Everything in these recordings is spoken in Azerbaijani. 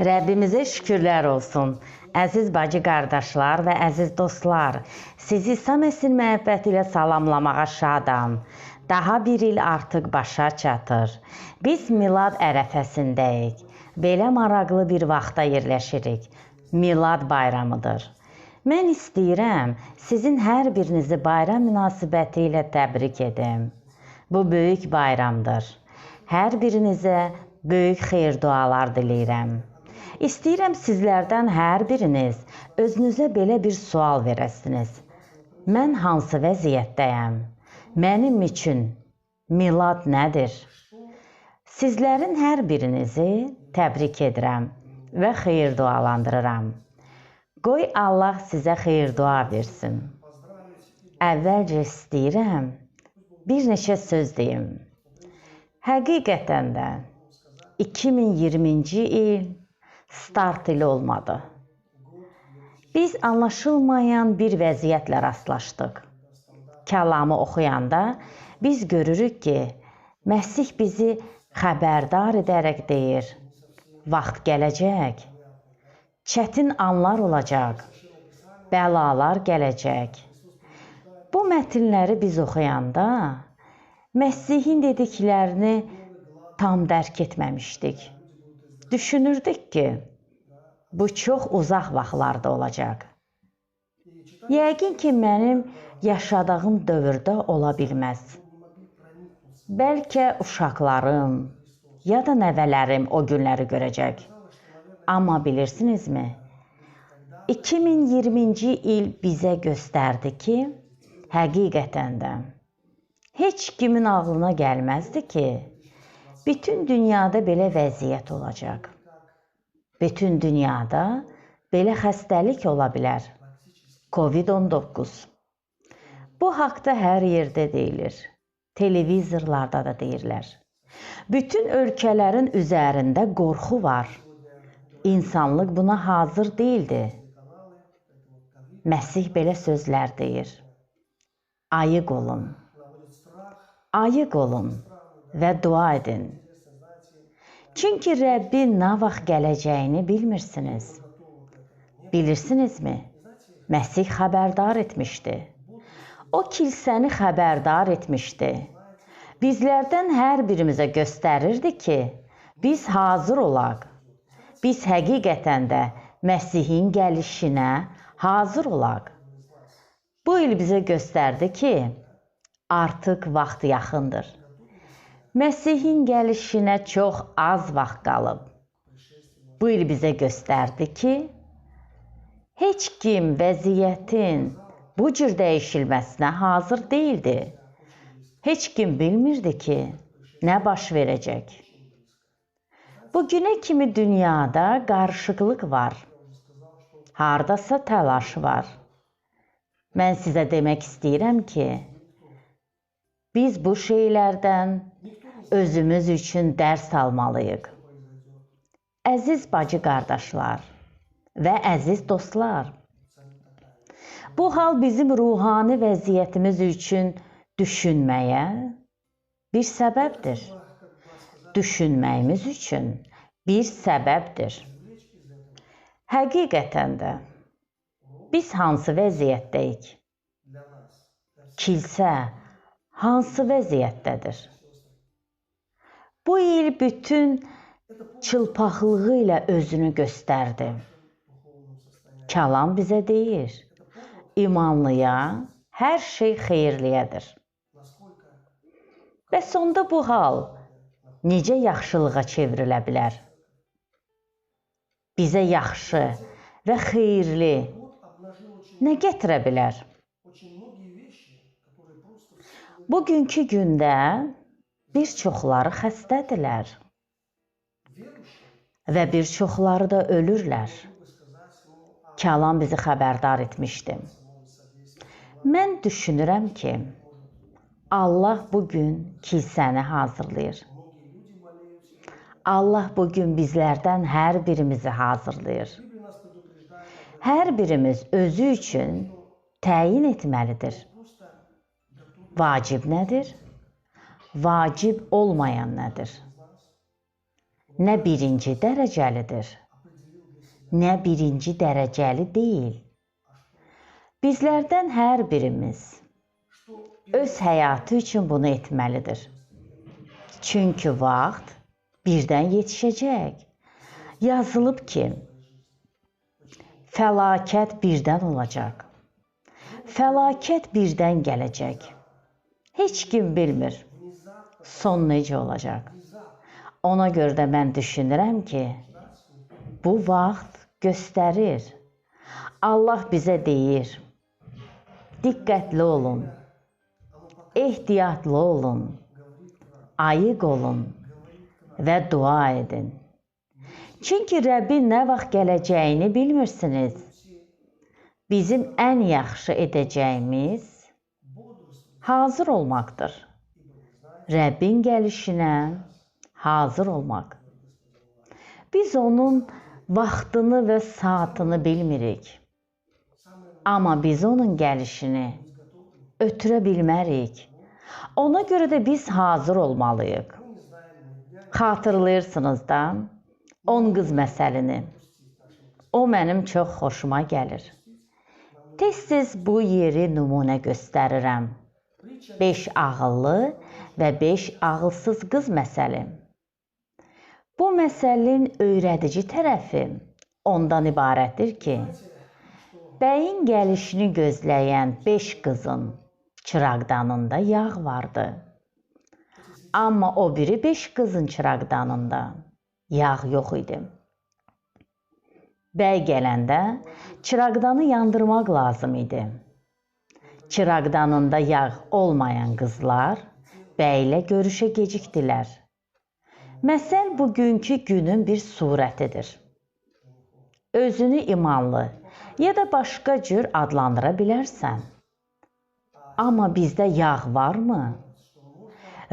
Rəbbimizə şükürlər olsun. Əziz bacı qardaşlar və əziz dostlar, sizi Saməsin məhəbbəti ilə salamlamağa şadam. Daha bir il artıq başa çatır. Biz Milad ərəfəsindəyik. Belə maraqlı bir vaxtda yerləşirik. Milad bayramıdır. Mən istəyirəm sizin hər birinizi bayram münasibəti ilə təbrik edim. Bu böyük bayramdır. Hər birinizə böyük xeyir dualar diləyirəm. İstəyirəm sizlərdən hər biriniz özünüzə belə bir sual verəsiniz. Mən hansı vəziyyətdəyəm? Mənim üçün milad nədir? Sizlərin hər birinizi təbrik edirəm və xeyir dualandırıram. Qoy Allah sizə xeyir dua versin. Əvvəlcə istəyirəm bir neçə söz deyim. Həqiqətən də 2020-ci il start ili olmadı. Biz anlaşılmayan bir vəziyyətlə rastlaşdıq. Kəlamı oxuyanda biz görürük ki, Məsih bizi xəbərdar edərək deyir: Vaxt gələcək, çətin anlar olacaq, bəlalar gələcək. Bu mətnləri biz oxuyanda Məsihin dediklərini tam dərk etməmişdik. Düşünürdük ki, bu çox uzaq vaxtlarda olacaq. Yəqin ki, mənim yaşadığım dövrdə ola bilməz. Bəlkə uşaqlarım ya da nəvələrim o günləri görəcək. Amma bilirsinizmi? 2020-ci il bizə göstərdi ki, həqiqətən də heç kimin ağlına gəlməzdi ki, bütün dünyada belə vəziyyət olacaq. Bütün dünyada belə xəstəlik ola bilər. COVID-19. Bu haqqda hər yerdə deyilir. Televizorlarda da deyirlər. Bütün ölkələrin üzərində qorxu var. İnsanlıq buna hazır değildi. Məsih belə sözlər deyir. Ayıq olun. Ayıq olun və dua edin. Çünki Rəbbin nə vaxt gələcəyini bilmirsiniz. Bilirsinizmi? Məsih xəbərdar etmişdi. O kilsəni xəbərdar etmişdi. Bizlərdən hər birimizə göstərirdi ki, biz hazır olaq. Biz həqiqətən də Məsihin gəlişinə hazır olaq. Bu il bizə göstərdi ki, artıq vaxt yaxındır. Məsihin gəlişinə çox az vaxt qalıb. Bu il bizə göstərdi ki, heç kim vəziyyətin bu cür dəyişilməsinə hazır değildi. Heç kim bilmirdi ki, nə baş verəcək. Bu günə kimi dünyada qarışıqlıq var. Hardasa təlaş var. Mən sizə demək istəyirəm ki, biz bu şeylərdən özümüz üçün dərs almalıyıq. Əziz bacı qardaşlar və əziz dostlar, bu hal bizim ruhani vəziyyətimiz üçün düşünməyə bir səbəbdir düşünməyimiz üçün bir səbəbdir. Həqiqətən də biz hansı vəziyyətdəyik? Kilsə hansı vəziyyətdədir? Bu il bütün çılpaqlığı ilə özünü göstərdi. Kəlam bizə deyir, imanlıya hər şey xeyirliyədir. Bəs onda bu hal necə yaxşılığa çevrilə bilər? Bizə yaxşı və xeyirli nə gətirə bilər? Bugünkü gündə bir çoxları xəstədirlər və bir çoxları da ölürlər. Kəlam bizi xəbərdar etmişdi. Mən düşünürəm ki, Allah bu gün kilsəni hazırlayır. Allah bu gün bizlərdən hər birimizi hazırlayır. Hər birimiz özü üçün təyin etməlidir. Vacib nədir? Vacib olmayan nədir? Nə birinci dərəcəlidir, nə birinci dərəcəli deyil. Bizlərdən hər birimiz öz həyatı üçün bunu etməlidir. Çünki vaxt birdən yetişəcək. Yazılıb ki, fəlakət birdən olacaq. Fəlakət birdən gələcək. Heç kim bilmir son necə olacaq. Ona görə də mən düşünürəm ki, bu vaxt göstərir. Allah bizə deyir: Diqqətli olun. Ehtiyatlı olun. Ayıq olun və dua edin. Çünki Rəbbin nə vaxt gələcəyini bilmirsiniz. Bizim ən yaxşı edəcəyimiz hazır olmaqdır. Rəbbin gəlişinə hazır olmaq. Biz onun vaxtını və saatını bilmirik. Amma biz onun gəlişini ötürə bilmərik. Ona görə də biz hazır olmalıyıq. Xatırlayırsınız da 10 qız məsəlini. O mənim çox xoşuma gəlir. Tez-tez bu yeri nümunə göstərirəm. 5 ağıllı və 5 ağılsız qız məsəli. Bu məsəlin öyrədici tərəfi ondan ibarətdir ki, bəyin gəlişini gözləyən 5 qızın çıraqdanında yağ vardı. Amma o biri 5 qızın çıraqdanında yağ yox idi. Bəy gələndə çıraqdanı yandırmaq lazım idi. Çıraqdanında yağ olmayan qızlar bəylə görüşə gecikdilər. Məsəl bugünkü günün bir surətidir. Özünü imanlı ya da başqa cür adlandıra bilərsən. Amma bizdə yağ varmı?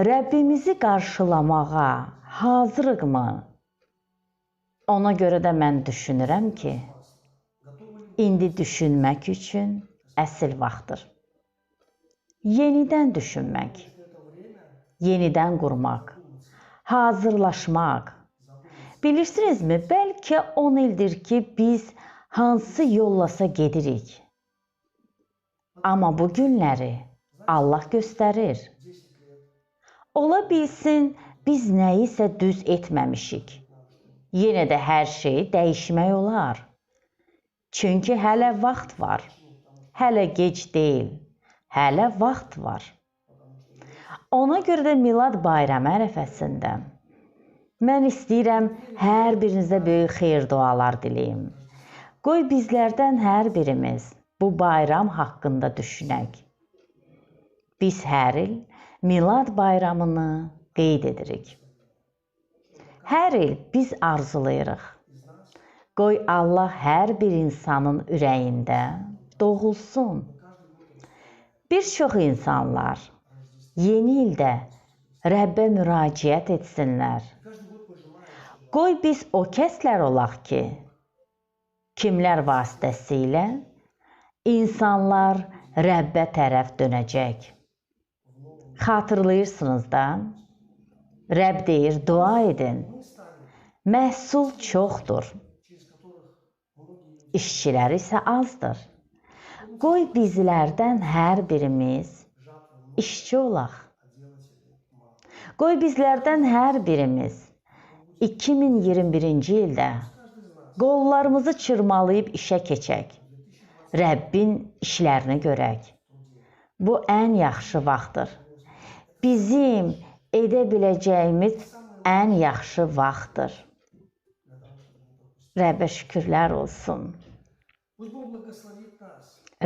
Rəbbimizi qarşılamağa hazırıqmı? Ona görə də mən düşünürəm ki, indi düşünmək üçün əsl vaxtdır. Yenidən düşünmək yenidən qurmaq, hazırlaşmaq. Bilirsinizmi, bəlkə 10 ildir ki, biz hansı yollasa gedirik. Amma bu günləri Allah göstərir. Ola bilsin biz nəyisə düz etməmişik. Yenə də hər şeyi dəyişmək olar. Çünki hələ vaxt var. Hələ gec deyil. Hələ vaxt var. Ona görə də Milad bayramı ərəfəsində mən istəyirəm hər birinizə böyük xeyir dualar diləyim. Qoy bizlərdən hər birimiz bu bayram haqqında düşünək. Biz hər il Milad bayramını qeyd edirik. Hər il biz arzulayırıq. Qoy Allah hər bir insanın ürəyində doğulsun. Bir çox insanlar yeni ildə Rəbbə müraciət etsinlər. Qoy biz o kəslər olaq ki, kimlər vasitəsilə insanlar Rəbbə tərəf dönəcək. Xatırlayırsınız da, Rəbb deyir, dua edin. Məhsul çoxdur. İşçilər isə azdır. Qoy bizlərdən hər birimiz işçi olaq. Qoy bizlərdən hər birimiz 2021-ci ildə qollarımızı çırmalayıb işə keçək. Rəbbin işlərini görək. Bu ən yaxşı vaxtdır. Bizim edə biləcəyimiz ən yaxşı vaxtdır. Rəbbə şükürlər olsun.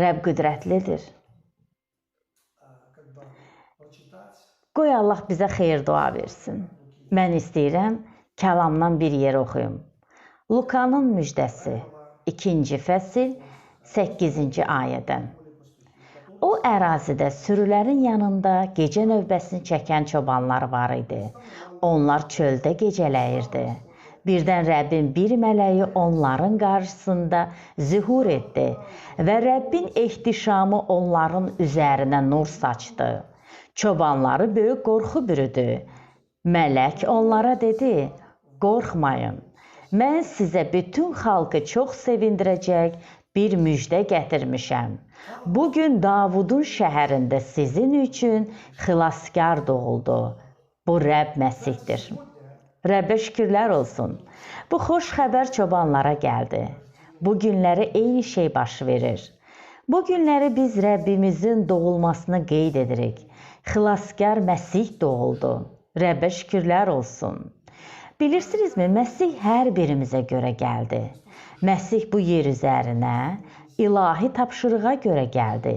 Rəbb qüdrətlidir. Qoy Allah bizə xeyir dua versin. Mən istəyirəm kəlamdan bir yer oxuyum. Lukanın müjdəsi 2-ci fəsil 8-ci ayədən. O ərazidə sürülərin yanında gecə növbəsini çəkən çobanlar var idi. Onlar çöldə gecələyirdi. Birdən Rəbbin bir mələyi onların qarşısında zühur etdi və Rəbbin ehtişamı onların üzərinə nur saçdı. Çobanları böyük qorxu bürüdü. Mələk onlara dedi: "Qorxmayın. Mən sizə bütün xalqı çox sevindirəcək bir müjdə gətirmişəm. Bu gün Davudun şəhərində sizin üçün xilaskar doğuldu. Bu Rəbb Məsihdir. Rəbbə şükürlər olsun. Bu xoş xəbər çobanlara gəldi. Bu günləri eyni şey baş verir. Bu günləri biz Rəbbimizin doğulmasını qeyd edirik. Xilaskar Məsih doğuldu. Rəbbə şükürlər olsun. Bilirsinizmi, Məsih hər birimizə görə gəldi. Məsih bu yer üzərinə ilahi tapşırığa görə gəldi.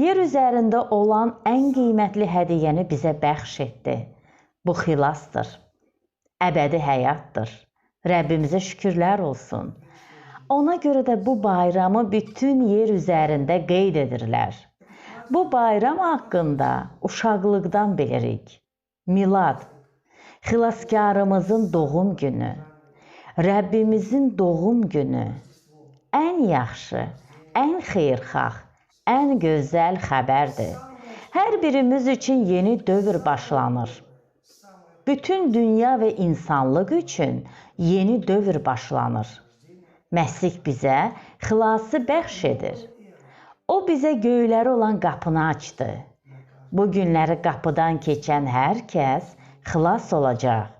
Yer üzərində olan ən qiymətli hədiyyəni bizə bəxş etdi. Bu xilasdır. Əbədi həyatdır. Rəbbimizə şükürlər olsun. Ona görə də bu bayramı bütün yer üzərində qeyd edirlər. Bu bayram haqqında uşaqlıqdan bilirik. Milad, xilaskarımızın doğum günü, Rəbbimizin doğum günü, ən yaxşı, ən xeyirxah, ən gözəl xəbərdir. Hər birimiz üçün yeni dövr başlanır. Bütün dünya və insanlıq üçün yeni dövr başlanır. Məsih bizə xilası bəxş edir. O bizə göylərə olan qapını açdı. Bu günləri qapıdan keçən hər kəs xilas olacaq.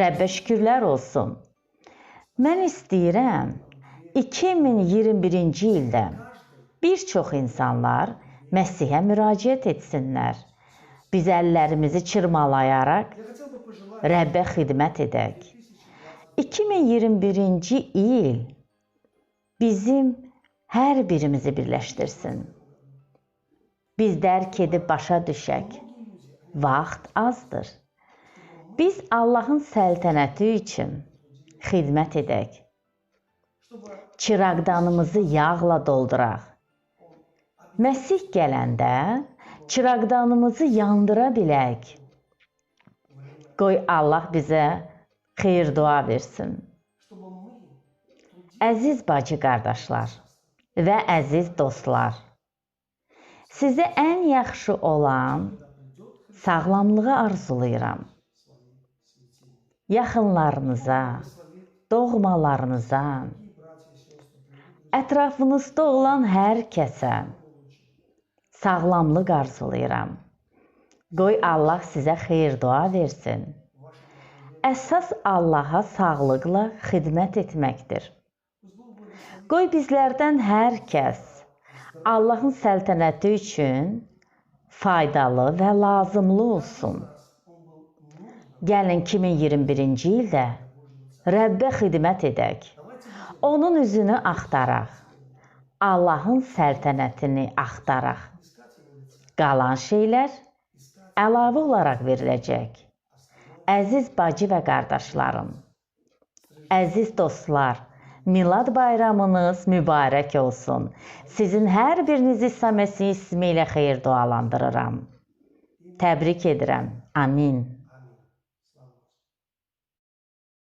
Rəbbə şükürlər olsun. Mən istəyirəm 2021-ci ildə bir çox insanlar Məsihə müraciət etsinlər. Biz əllərimizi çırmalayaraq Rəbbə xidmət edək. 2021-ci il bizim hər birimizi birləşdirsin. Biz dərk edib başa düşək. Vaxt azdır. Biz Allahın səltənəti üçün xidmət edək. Çıraqdanımızı yağla dolduraq. Məsih gələndə çıraqdanımızı yandıra bilək. Qoy Allah bizə xeyir dua versin. Əziz bacı qardaşlar və əziz dostlar. Sizə ən yaxşı olan sağlamlığı arzulayıram. Yaxınlarınıza, doğmalarınıza, ətrafınızda olan hər kəsə sağlamlıq arzulayıram. Qoy Allah sizə xeyir dua versin. Əsas Allaha sağlıqla xidmət etməkdir. Qoy bizlərdən hər kəs Allahın səltənəti üçün faydalı və lazımlı olsun. Gəlin 2021-ci ildə Rəbbə xidmət edək. Onun üzünü axtaraq. Allahın səltənətini axtaraq. Qalan şeylər əlavə olaraq veriləcək. Əziz bacı və qardaşlarım, əziz dostlar, Milad bayramınız mübarək olsun. Sizin hər birinizi İsa Məsih ismi ilə xeyir dualandırıram. Təbrik edirəm. Amin.